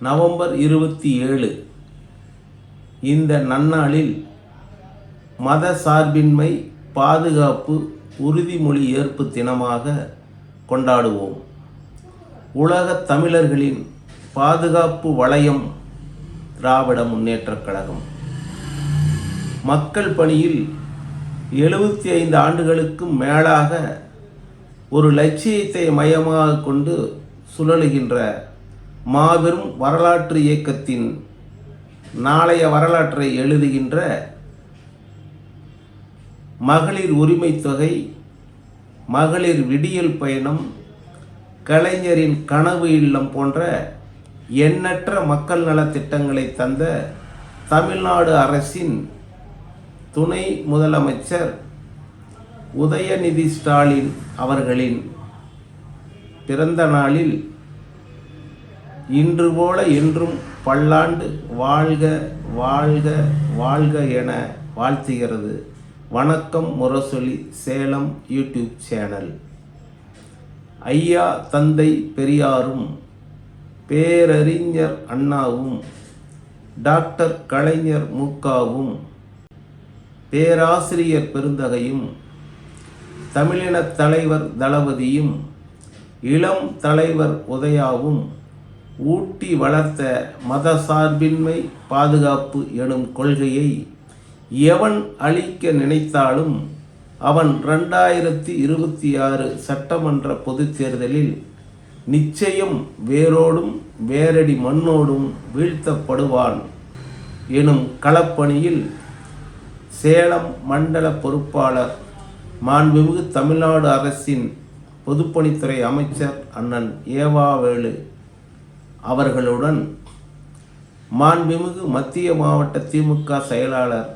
November இருபத்தி ஏழு. இந்த நன்னாளில் மத சார்பின்மை பாதுகாப்பு உறுதிமொழி ஏற்பு தினமாக கொண்டாடுவோம். உலகத் தமிழர்களின் பாதுகாப்பு வளையம் திராவிட முன்னேற்றக் கழகம். மக்கள் பணியில் எழுபத்தி ஐந்து ஆண்டுகளுக்கும் மேலாக ஒரு லட்சியத்தை மையமாக கொண்டு சுழலுகின்ற மாபெரும் வரலாற்று இயக்கத்தின் நாளைய வரலாற்றை எழுதுகின்ற மகளிர் உரிமை தொகை மகளிர் விடியல் பயணம் கலைஞரின் கனவு இல்லம் போன்ற எண்ணற்ற மக்கள் நலத்திட்டங்களை தந்த தமிழ்நாடு அரசின் துணை முதலமைச்சர் உதயநிதி ஸ்டாலின் அவர்களின் பிறந்த நாளில் இன்று போல என்றும் பல்லாண்டு வாழ்க வாழ்க வாழ்க என வாழ்த்துகிறது வணக்கம் முரசொலி சேலம் யூடியூப் சேனல். ஐயா தந்தை பெரியாரும் பேரறிஞர் அண்ணாவும் டாக்டர் கலைஞர் முக்காவும் பேராசிரியர் பெருந்தகையும் தமிழினத் தலைவர் தளபதியும் இளம் தலைவர் உதயாவும் ஊட்டி வளர்த்த மத சார்பின்மை பாதுகாப்பு எனும் கொள்கையை எவன் அழிக்க நினைத்தாலும் அவன் ரெண்டாயிரத்தி இருபத்தி ஆறு சட்டமன்ற பொதுத் தேர்தலில் நிச்சயம் வேரோடும் வேரடி மண்ணோடும் வீழ்த்தப்படுவான் எனும் களப்பணியில் சேலம் மண்டல பொறுப்பாளர் மாண்புமிகு தமிழ்நாடு அரசின் பொதுப்பணித்துறை அமைச்சர் அண்ணன் ஏவாவேலு அவர்களுடன் மாண்புமிகு மத்திய மாவட்ட திமுக செயலாளர்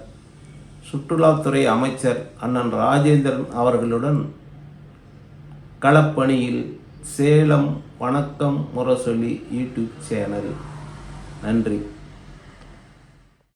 சுற்றுலாத்துறை அமைச்சர் அண்ணன் ராஜேந்திரன் அவர்களுடன் களப்பணியில் சேலம் வணக்கம் முரசொலி யூடியூப் சேனல். நன்றி.